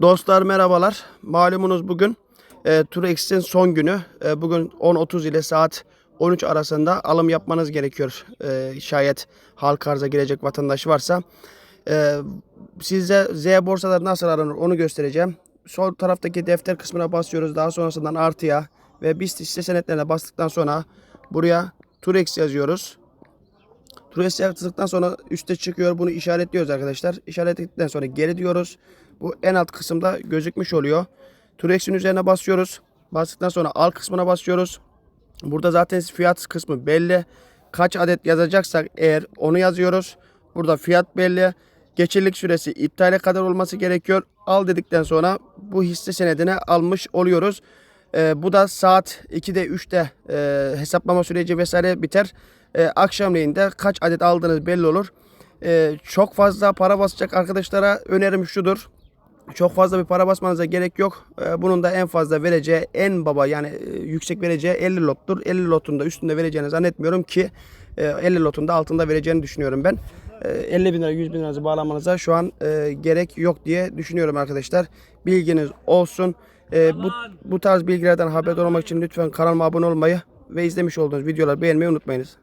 Dostlar merhabalar. Malumunuz bugün e, Turex'in son günü. E, bugün 10.30 ile saat 13 arasında alım yapmanız gerekiyor. E, şayet halk arıza girecek vatandaş varsa. E, size Z borsaları nasıl aranır onu göstereceğim. Sol taraftaki defter kısmına basıyoruz. Daha sonrasından artıya ve BIST hisse senetlerine bastıktan sonra buraya Turex yazıyoruz. Turist yazdıktan sonra üste çıkıyor. Bunu işaretliyoruz arkadaşlar. İşaretledikten sonra geri diyoruz. Bu en alt kısımda gözükmüş oluyor. Turex'in üzerine basıyoruz. Bastıktan sonra alt kısmına basıyoruz. Burada zaten fiyat kısmı belli. Kaç adet yazacaksak eğer onu yazıyoruz. Burada fiyat belli. Geçerlilik süresi iptale kadar olması gerekiyor. Al dedikten sonra bu hisse senedine almış oluyoruz. Ee, bu da saat 2'de 3'te e, hesaplama süreci vesaire biter. E, akşamleyin de kaç adet aldığınız belli olur. E, çok fazla para basacak arkadaşlara önerim şudur. Çok fazla bir para basmanıza gerek yok. E, bunun da en fazla vereceği en baba yani e, yüksek vereceği 50 lottur. 50 lotun da üstünde vereceğini zannetmiyorum ki e, 50 lotun da altında vereceğini düşünüyorum ben. E, 50 bin lira 100 bin lira bağlamanıza şu an e, gerek yok diye düşünüyorum arkadaşlar. Bilginiz olsun. E, bu, bu tarz bilgilerden haberdar olmak için lütfen kanalıma abone olmayı ve izlemiş olduğunuz videoları beğenmeyi unutmayınız.